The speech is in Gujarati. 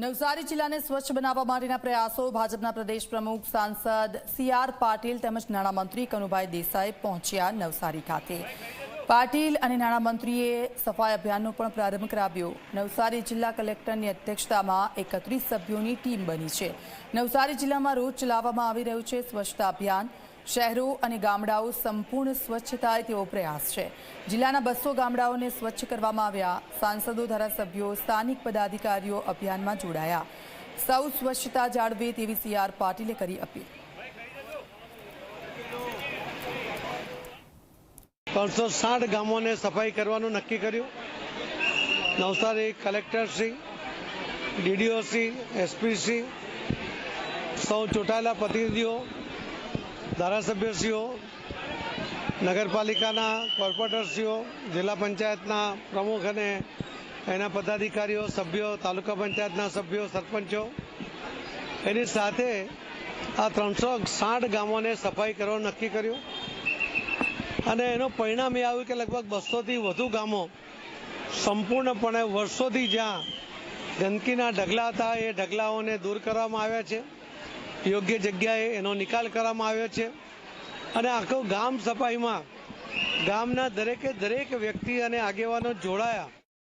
નવસારી જિલ્લાને સ્વચ્છ બનાવવા માટેના પ્રયાસો. ભાજપના પ્રદેશ પ્રમુખ સાંસદ સી આર પાટીલ તેમજ નાણામંત્રી કનુભાઈ દેસાઈ પહોંચ્યા નવસારી ખાતે. પાટીલ અને નાણામંત્રીએ સફાઈ અભિયાનનો પણ પ્રારંભ કરાવ્યો. નવસારી જિલ્લા કલેક્ટરની અધ્યક્ષતામાં એકત્રીસ સભ્યોની ટીમ બની છે. નવસારી જિલ્લામાં રોજ ચલાવવામાં આવી રહ્યું છે સ્વચ્છતા અભિયાન. શહેરો અને ગામડાઓ સંપૂર્ણ સ્વચ્છ થાય તેવો પ્રયાસ છે. જિલ્લાના બસો ગામડાઓને સ્વચ્છ કરવામાં આવ્યા. સાંસદો, ધારાસભ્યો, સ્થાનિક પદાધિકારીઓ અભિયાનમાં જોડાયા. સૌ સ્વચ્છતા જાળવે તેવી સી આર પાટીલે કરી અપીલ. ત્રણસો સાઠ ગામોને સફાઈ કરવાનું નક્કી કર્યું. નવસારી કલેક્ટરશ્રી ડીડીઓશ્રી એસપીસી સૌ ચૂંટાયેલા પ્રતિનિધિઓ ધારાસભ્યશ્રીઓ, નગરપાલિકાના કોર્પોરેટરશ્રીઓ, જિલ્લા પંચાયતના પ્રમુખ અને એના પદાધિકારીઓ, સભ્યો, તાલુકા પંચાયતના સભ્યો, સરપંચો, એની સાથે આ ત્રણસો સાઠ ગામોને સફાઈ કરવાનું નક્કી કર્યું. અને એનું પરિણામ એ આવ્યું કે લગભગ બસોથી વધુ ગામો સંપૂર્ણપણે વર્ષોથી જ્યાં ગંદકીના ઢગલા હતા, એ ઢગલાઓને દૂર કરવામાં આવ્યા છે. યોગ્ય જગ્યાએ એનો નિકાલ કરવામાં આવ્યો છે. અને આખો ગામ સફાઈમાં ગામના દરેકે દરેક વ્યક્તિ અને આગેવાનો જોડાયા.